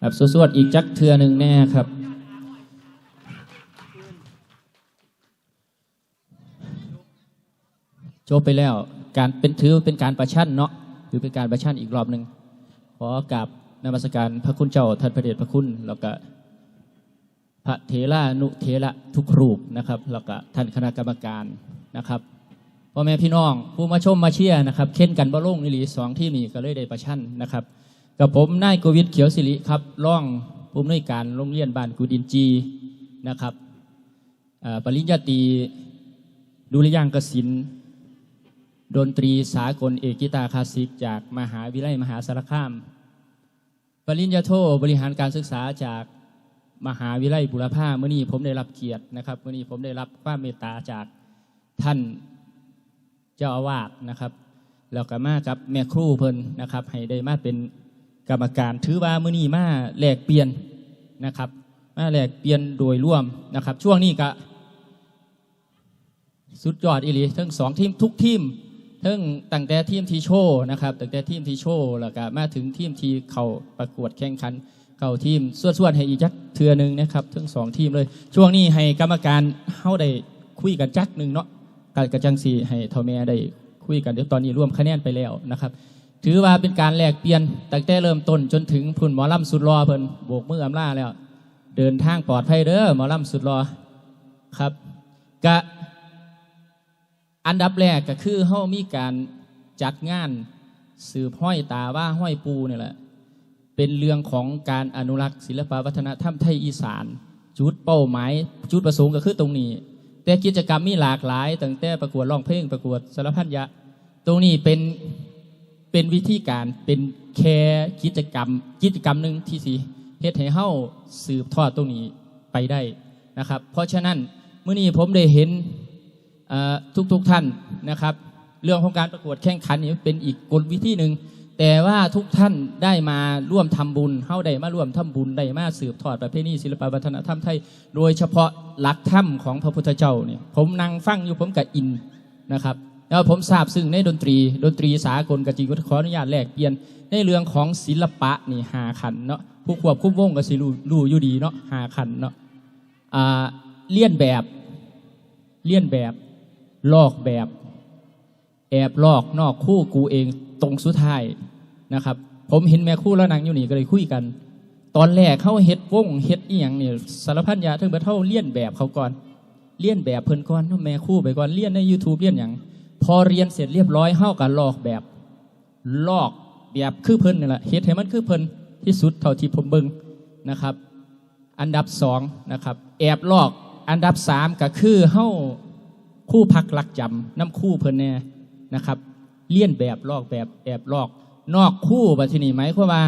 แบบสวดๆอีกจักเทือหนึ่งแน่ครับ จบไปแล้ว การเป็นถือเป็นการประชันเนาะถือเป็นการประชันอีกรอบหนึ่งขอกับนมัสการพระคุณเจ้าท่านพระเดชพระคุณ แล้วก็พระเถระนุเถระทุกรูปนะครับ แล้วก็ท่านคณะกรรมการนะครับพ่อแม่พี่น้องผู้มาชมมาเชียร์นะครับ เค้นกันบ่ลงนิลีสองที่นี่ก็เลยได้ประชันนะครับ กับผมนายโกวิทเขียวสิริครับร่องผู้อำนวยการโรงเรียนบ้านกูดินจีนะครับปริญญาตรีดุริยางกสินดนตรีสากลเอกกีตาคลาสสิกจากมหาวิทยาลัยมหาสารคาม ปริญญาโทบริหารการศึกษาจากมหาวิทยาลัยบุรพาเมื่อนี้ผมได้รับเกียรตินะครับเมื่อนี้ผมได้รับความเมตตาจากท่านเจ้าอาวาสนะครับแล้วก็มากับแม่ครูเพิ่นนะครับ ให้ได้มาเป็น กรรมการถือว่ามือนี้มาแลกเปลี่ยนนะครับมาแลกเปลี่ยนโดยร่วมนะครับ ช่วงนี้ก็สุดยอดอีหลีทั้งสองทีมทุกทีมทั้งตั้งแต่ทีมทีโชว์นะครับตั้งแต่ทีมทีโชว์แล้วก็มาถึงทีมทีเข่าประกวดแข่งขันเข้าทีมส่วนๆให้อีกจักเทือนึงนะครับทั้งสองทีมเลย ช่วงนี้ให้กรรมการเข้าได้คุยกันจักหนึ่งเนาะกับกระจังสีให้เท่าแม่ได้คุยกันเดี๋ยวตอนนี้รวมคะแนนไปแล้วนะครับ ถือว่าเป็นการแลกเปลี่ยนตั้งแต่เริ่มต้นจนถึงพุ่นหมอลำสุดรอเพิ่นโบกมืออำลาแล้ว เดินทางปลอดภัยเด้อหมอลำสุดรอครับกะอันดับแรกก็คือเฮามีการจัดงานสืบห้อยตาว่าห้อยปูนี่แหละเป็นเรื่องของการอนุรักษ์ศิลปวัฒนธรรมไทยอีสาน จุดเป้าหมายจุดประสงค์ก็คือตรงนี้ แต่กิจกรรมมีหลากหลายตั้งแต่ประกวดร้องเพลงประกวดสารพัดยะ ตรงนี้เป็น เป็นวิธีการเป็นแค่กิจกรรม กิจกรรมหนึ่งที่สีเฮ็ดให้เฮาสืบทอดตรงนี้ไปได้นะครับ เพราะฉะนั้นเมื่อนี้ผมได้เห็นทุกทุกๆท่านนะครับ เรื่องของการประกวดแข่งขันนี่เป็นอีกกลวิธีหนึ่งแต่ว่าทุกท่านได้มาร่วมทำบุญเข้าได้มาร่วมทำบุญได้มาสืบทอดประเพณีศิลปวัฒนธรรมไทย โดยเฉพาะหลักธรรมของพระพุทธเจ้าเนี่ยผมนั่งฟังอยู่ผมกับอินนะครับ แล้วผมทราบซึ่งในดนตรี ดนตรีสากลกจริงก็ขออนุญาตแลกเปลี่ยนในเรื่องของศิลปะนี่หาขันเนาะผู้ควบคุมวงก็สิรู้รู้อยู่ดีเนาะหาขันเนาะอ่าเลียนแบบเลียนแบบ ลอกแบบ แอบลอกนอกคู่กูเองตรงสุดท้ายนะครับ ผมเห็นแม่คู่แล้วนางอยู่นี่ก็เลยคุยกัน ตอนแรกเขาเฮ็ดวงเฮ็ดอีหยังเนี่ยสารพันยาถึงเบิดเท่าเลียนแบบเขาก่อนเลียนแบบเพิ่นก่อนแม่คู่ไปก่อนเลียนใน YouTube เลียนอย่าง พอเรียนเสร็จเรียบร้อยเฮากันลอกแบบ ลอกแบบคือเพิ่นนี่แหละเฮ็ดให้มันคือเพิ่นที่สุดเท่าที่ผมเบิ่งนะครับ อันดับสองนะครับ แอบลอกอันดับสามก็คือเฮาคู่พักหลักจำน้ำคู่เพิ่นแน่นะครับ เลี่ยนแบบลอกแบบแอบลอก นอกคู่บัดทีนี้ไหมความว่า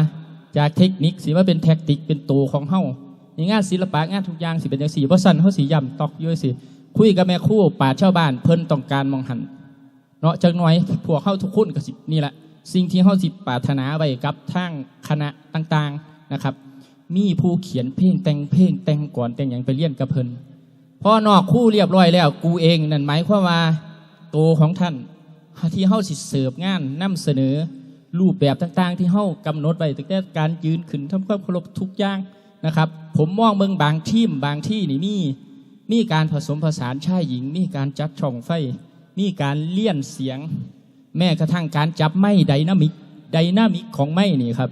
จากเทคนิคสิว่าเป็นแท็กติกเป็นตัวของเฮาในงานศิลปะงานทุกอย่างสิเป็นจังสี่เพราะสั้นเฮาสีย่ำตอกย้อยสิคุยกับแม่คู่ป่าชาวบ้านเพิ่นต้องการมองหัน เนาะจักหน่อยพวกเฮาทุกคนก็สินี่แหละ สิ่งที่เฮาสิปรารถนาไว้กับทางคณะต่างๆนะครับ มีผู้เขียนเพลงแต่งเพลงแต่งก่อนแต่งอย่างไปเรียนกับเพิ่นพอนอกคู่เรียบร้อยแล้ว กูเองนั่นหมายความว่าโตของท่านที่เฮาสิเสิร์ฟงานนำเสนอรูปแบบต่างๆ ที่เฮากำหนดไว้ตั้งแต่การยืนขึ้นทำความเคารพทุกอย่างนะครับ ผมมองเบิ่งบางทีมบางที่นี่มีมีการผสมผสานชายหญิง มีการจัดช่องไฟ มีการเลี่ยนเสียง แม้กระทั่งการจับไม้ไดนามิกไดนามิกของไม้นี่ครับ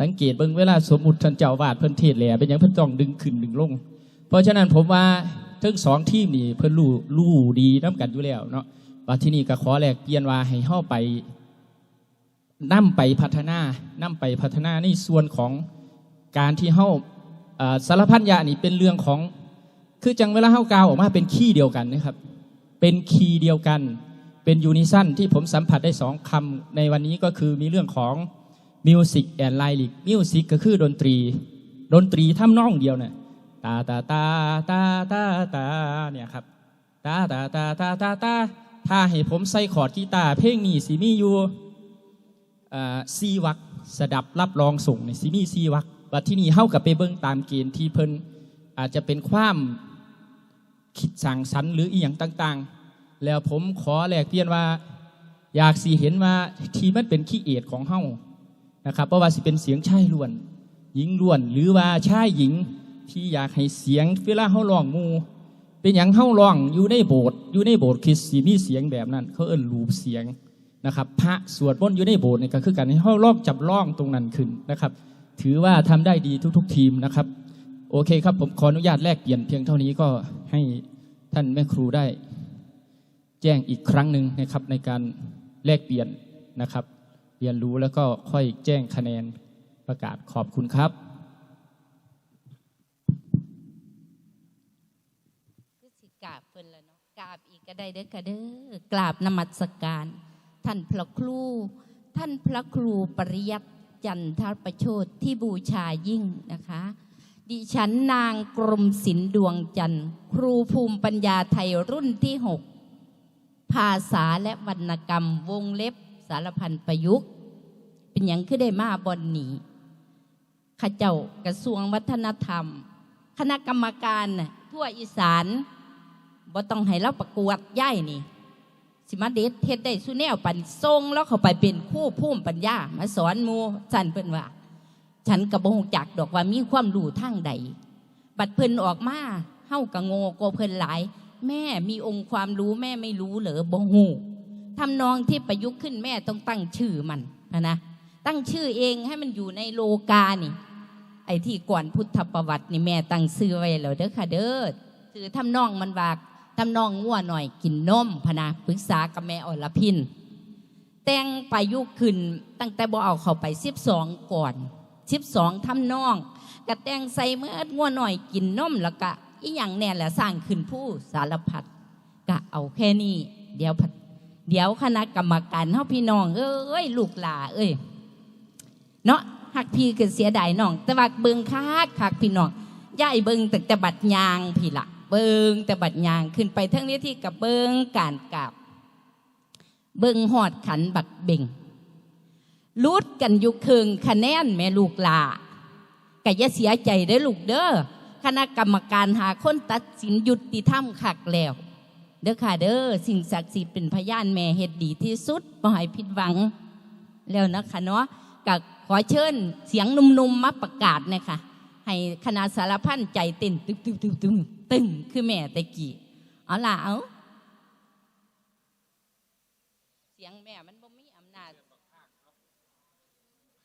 สังเกตเบิ่งเวลาสมมุติท่านเจ้าวาดเพิ่นเทศแหล่เป็นอย่างเพิ่นต้องดึงขึ้นดึงลง เพราะฉะนั้นผมว่าทั้งสองทีมนี่เพิ่นรู้รู้ดีน้กันอยู่แล้วเนาะว่าที่นี่ก็ขอแลกเปลี่ยนว่าให้เฮาไปนํไปพัฒนานํไปพัฒนาในส่วนของการที่เฮาสารพันยานี่เป็นเรื่องของ คือจังเวลาเฮากาวออกมาเป็นคีย์เดียวกันนะครับ เป็นคีย์เดียวกัน เป็นยูนิซันที่ผมสัมผัสได้สองคำในวันนี้ก็คือมีเรื่องของมิวสิกแอนไลลิกมิวสิกก็คือดนตรี ดนตรีทำนองเดียวเนี่ยตาตาตาตาตาตาเนี่ยครับตาตาตาตาตาตาถ้าให้ผมใส่คอร์ดกีตาร์เพลงนี้สิมีอยู่อ่าซีวักสดับรับรองส่งในสิมีซีวักบัดที่นี่เฮากับไปเบิ่งตามเกณฑ์ที่เพิ่นอาจจะเป็นความ คิดสั่งสรรหรืออีหยังต่าง ๆ แล้วผมขอแลกเปลี่ยนว่า อยากสีเห็นว่าทีมันเป็นขี้เอดของเฮานะครับเพราะว่าสิเป็นเสียงชายล้วน หญิงล้วน หรือว่าชายหญิงที่อยากให้เสียงเวลาเฮาร้องมู เป็นอย่างเฮาร้องอยู่ในโบสถ์อยู่ในโบสถ์คริสต์สิมีเสียงแบบนั้น เขาเอิ้นรูปเสียงนะครับพระสวดมนต์อยู่ในโบสถ์นี่ก็คือการให้เฮาร้องจับร้องตรงนั้นขึ้นนะครับ ถือว่าทำได้ดีทุก ๆ ทีมนะครับ โอเคครับ ผมขออนุญาตแลกเปลี่ยนเพียงเท่านี้ก็ให้ท่านแม่ครูได้ แจ้งอีกครั้งหนึ่งนะครับ ในการแลกเปลี่ยนนะครับ เรียนรู้แล้วก็ค่อยแจ้งคะแนนประกาศขอบคุณครับคือสิกราบเพิ่นแล้วเนาะกราบอีกก็ได้เด้อค่ะเด้อกราบนมัสการ ท่านพระครู ท่านพระครูปริยัติจันทประโชดที่บูชายิ่งนะคะ ดิฉันนางกรมศิลดวงจันทร์ ครูภูมิปัญญาไทยรุ่นที่หกภาษาและวรรณกรรมวงเล็บสารพันประยุกต์ เป็นอย่างคือได้มาบอนนี้ข้าเจ้ากระทรวงวัฒนธรรม คณะกรรมการทั่วอีสานบ่ต้องให้เราประกวดย่ายนี่ สิมาเด็ดเฮ็ดได้สุแนวปันทรงแล้วเขาไปเป็นคู่ภูมิปัญญา มาสอนมูสันเพิ่นว่า ฉันกับบ่ฮู้จักดอกว่ามีความรู้ทางใด บัดเพิ่นออกมาเฮ้าก็โง่กเพิ่นหลาย แม่มีองค์ความรู้แม่ไม่รู้เหรอบ่ฮู้ทำนองที่ประยุกต์ขึ้นแม่ต้องตั้งชื่อมันนะนะตั้งชื่อเองให้มันอยู่ในโลกานี่ ไอ้ที่ก่อนพุทธประวัตินี่แม่ตั้งซื้อไว้แล้วเด้อค่ะเด้อซื้อทำนองมันว่าทำนองงัวหน่อยกินนมพนะปรึกษากับแม่อรพินแต่งประยุกต์ขึ้นตั้งแต่บ่เอาเข้าไปสิบสองก่อน สิบสองทำนองกระแตงใส่เมื่องัวหน่อยกินนมแล้วก็อีหยังแน่แหละสร้างขึ้นผู้สารพัดก็เอาแค่นี้เดี๋ยวพัดเดี๋ยวคณะกรรมการเฮาพี่น้อง เอ้ยลูกหลาเอ้ยเนาะหักพี่ก็เสียดายน้อง แต่ว่าเบิงคักคักพี่น้องย่ายเบิงแต่แต่บัดยางพี่ละเบิงแต่บัดยางขึ้นไปทั้งนี้ที่กับเบิงการกราบเบิงหอดขันบักเบ่ง ลุดกันอยู่คืองคะแนนแม่ลูกหลากะอย่าเสียใจเด้ลูกเด้อคณะกรรมการหาคนตัดสินยุติธรรมคักแล้ว เด้อค่ะเด้อสิ่งศักดิ์สิทธิ์เป็นพยานแม่เฮ็ดดีที่สุดบ่ให้ผิดหวังแล้วนะคะเนาะกับขอเชิญเสียงนุ่มๆมาประกาศนะคะให้คณะสารพันใจเต้นตึมตึมตึมตึมตึมคือแม่ตะกี้เอาล่ะเอาเสียงแม่